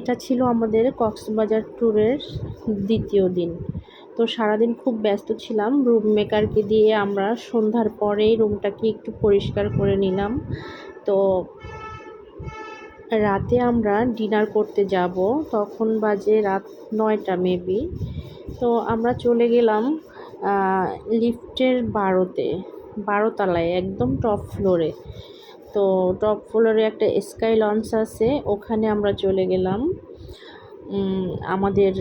এটা ছিল আমাদের কক্সবাজার ট্যুরের দ্বিতীয় দিন। তো সারাদিন খুব ব্যস্ত ছিলাম। রুম মেকারকে দিয়ে আমরা সন্ধ্যার পরেই রুমটাকে একটু পরিষ্কার করে নিলাম। তো রাতে আমরা ডিনার করতে যাব। তখন বাজে রাত নয়টা মেবি তো আমরা চলে গেলাম লিফটের বারোতে বারো তলায় একদম টপ ফ্লোরে তো টপ ফ্লোরে একটা স্কাই লঞ্চ আছে, ওখানে আমরা চলে গেলাম। আমাদের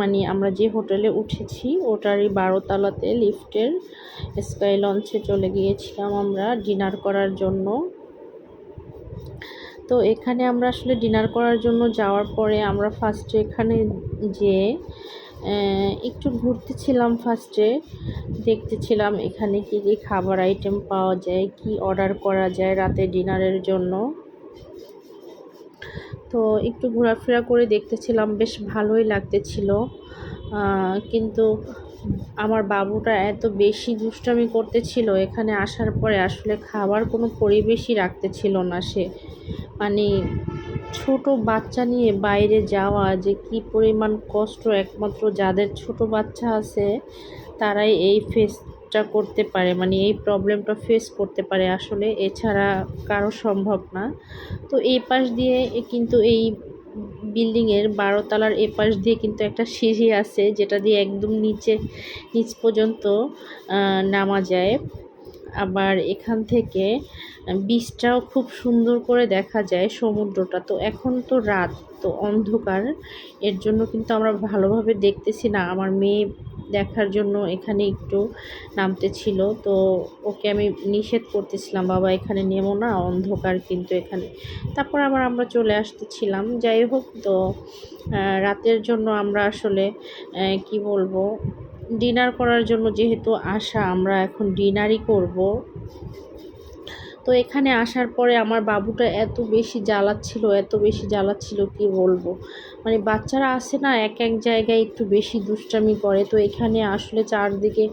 মানে আমরা যে হোটেলে উঠেছি, ওটারই বারোতলাতে লিফটের স্কাই লঞ্চে চলে গিয়েছিলাম আমরা ডিনার করার জন্য। তো এখানে আমরা আসলে ডিনার করার জন্য যাওয়ার পরে আমরা ফার্স্টে এখানে যেয়ে একটু ঘুরতেছিলাম ফার্স্টে দেখতেছিলাম এখানে কি কি খাবার আইটেম পাওয়া যায়, কি অর্ডার করা যায় রাতে ডিনারের জন্য। তো একটু ঘোরাফেরা করে দেখতেছিলাম বেশ ভালোই লাগতেছিল। কিন্তু আমার বাবুটা এত বেশি দুষ্টামি করতেছিল, এখানে আসার পরে আসলে খাবার কোনো পরিবেশই রাখতেছিল না সে। মানে ছোট বাচ্চা নিয়ে বাইরে যাওয়া যে কি পরিমাণ কষ্ট একমাত্র যাদের ছোট বাচ্চা আছে, তারাই এই ফেসটা করতে পারে মানে এই প্রবলেমটা ফেস করতে পারে আসলে, এছাড়া কারও সম্ভব না। তো এই পাশ দিয়ে কিন্তু এই বিল্ডিংয়ের বারো তলার এপাশ দিয়ে কিন্তু একটা সিঁড়ি আছে, যেটা দিয়ে একদম নিচে, নিচ পর্যন্ত নামা যায়। আবার এখান থেকে বীজটাও খুব সুন্দর করে দেখা যায় সমুদ্রটা। তো এখন তো রাত, তো অন্ধকার। এর জন্য কিন্তু আমরা ভালোভাবে দেখতেছি না। আমার মেয়ে দেখার জন্য এখানে একটু নামতে ছিল। তো ওকে আমি নিষেধ করতেছিলাম, বাবা, এখানে নেমো না, অন্ধকার কিন্তু এখানে। তারপর আবার আমরা চলে আসতেছিলাম। যাই হোক, তো রাতের জন্য আমরা আসলে কি বলব, ডিনার করার জন্য যেহেতু আসা, আমরা এখন ডিনারই করব। তো এখানে আসার পরে আমার বাবুটা এত বেশি জ্বালাচ্ছিল, এত বেশি জ্বালাচ্ছিল কি বলব? মানে বাচ্চারা আসে না, এক এক জায়গায় একটু বেশি দুষ্টামি করে। তো এখানে আসলে চারদিকে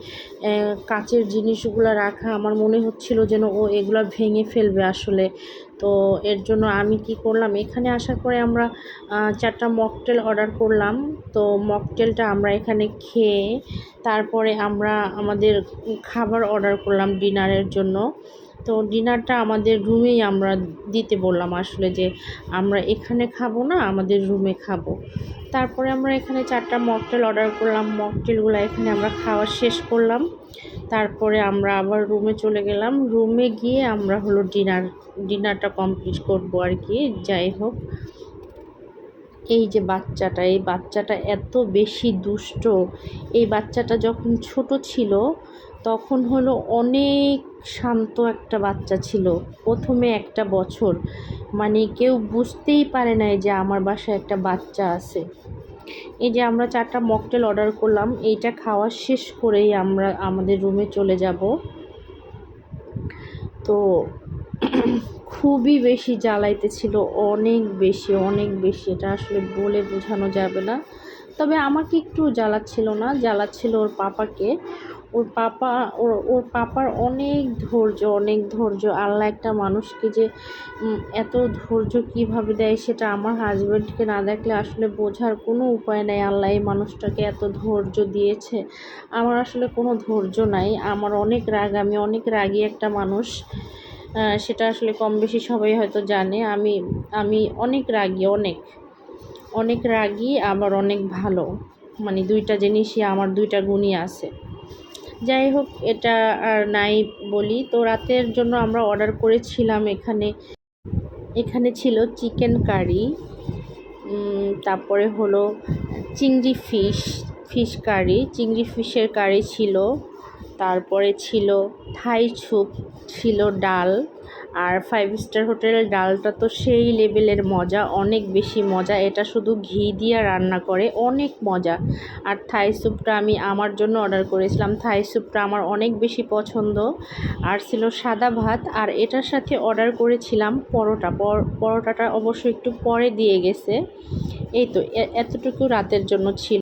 কাচের জিনিসগুলো রাখা আমার মনে হচ্ছিল যেন ও এগুলো ভেঙে ফেলবে আসলে। তো এর জন্য আমি কি করলাম? এখানে আসার পরে আমরা চারটা মকটেল অর্ডার করলাম। তো মকটেলটা আমরা এখানে খেয়ে, তারপরে আমরা আমাদের খাবার অর্ডার করলাম ডিনারের জন্য। তো ডিনারটা আমাদের রুমেই আমরা দিতে বললাম আসলে যে আমরা এখানে খাব না, আমাদের রুমে খাব। তারপরে আমরা এখানে চারটা মকটেল অর্ডার করলাম। মকটেলগুলো এখানে আমরা খাওয়া শেষ করলাম। তারপরে আমরা আবার রুমে চলে গেলাম। রুমে গিয়ে আমরা হলো ডিনার, ডিনারটা কমপ্লিট করব আর কি, যাই হোক। এই যে বাচ্চাটা, এই বাচ্চাটা এত বেশি দুষ্ট। এই বাচ্চাটা যখন ছোট ছিল, তখন হলো অনেক শান্ত একটা বাচ্চা ছিল। প্রথমে একটা বছর। মানে কেউ বুঝতেই পারে নাই যে আমার বাসায় একটা বাচ্চা আছে। এই যে আমরা চারটা মকটেল অর্ডার করলাম, এইটা খাওয়া শেষ করেই আমরা আমাদের রুমে চলে যাব। তো খুবই বেশি জ্বালাইতেছিল অনেক বেশি অনেক বেশি। এটা আসলে বলে বোঝানো যাবে না। তবে আমাকে একটু জ্বালাচ্ছিল না, জ্বালাচ্ছিল ওর পাপাকে। ওর পাপা, ওর ওর পাপার অনেক ধৈর্য অনেক ধৈর্য। আল্লাহ একটা মানুষকে যে এত ধৈর্য কীভাবে দেয় সেটা আমার হাজব্যান্ডকে না দেখলে আসলে বোঝার কোনো উপায় নেই। আল্লাহ এই মানুষটাকে এত ধৈর্য দিয়েছে। আমার আসলে কোনো ধৈর্য নাই। আমার অনেক রাগ, আমি অনেক রাগী একটা মানুষ। সেটা আসলে কম বেশি সবাই হয়তো জানে। আমি আমি অনেক রাগী, অনেক। অনেক রাগী, আবার অনেক ভালো। মানে দুইটা জিনিসই, আমার দুইটা গুণই আছে। যাই হোক এটা আর নাই বলি। তো রাতের জন্য আমরা অর্ডার করেছিলাম এখানে এখানে ছিল চিকেন কারি তারপরে হলো চিংড়ি ফিশ ফিশ কারি চিংড়ি ফিশের কারি ছিল। তারপরে ছিল থাই স্যুপ ছিল ডাল। আর ফাইভ স্টার হোটেলের ডালটা তো সেই লেভেলের মজা, অনেক বেশি মজা। এটা শুধু ঘি দিয়ে রান্না করে, অনেক মজা। আর থাই স্যুপটা আমি আমার জন্য অর্ডার করেছিলাম। থাই স্যুপটা আমার অনেক বেশি পছন্দ। আর ছিল সাদা ভাত, আর এটার সাথে অর্ডার করেছিলাম পরোটা। পরোটাটা অবশ্য একটু পরে দিয়ে গেছে। এই তো এতটুকু রাতের জন্য ছিল।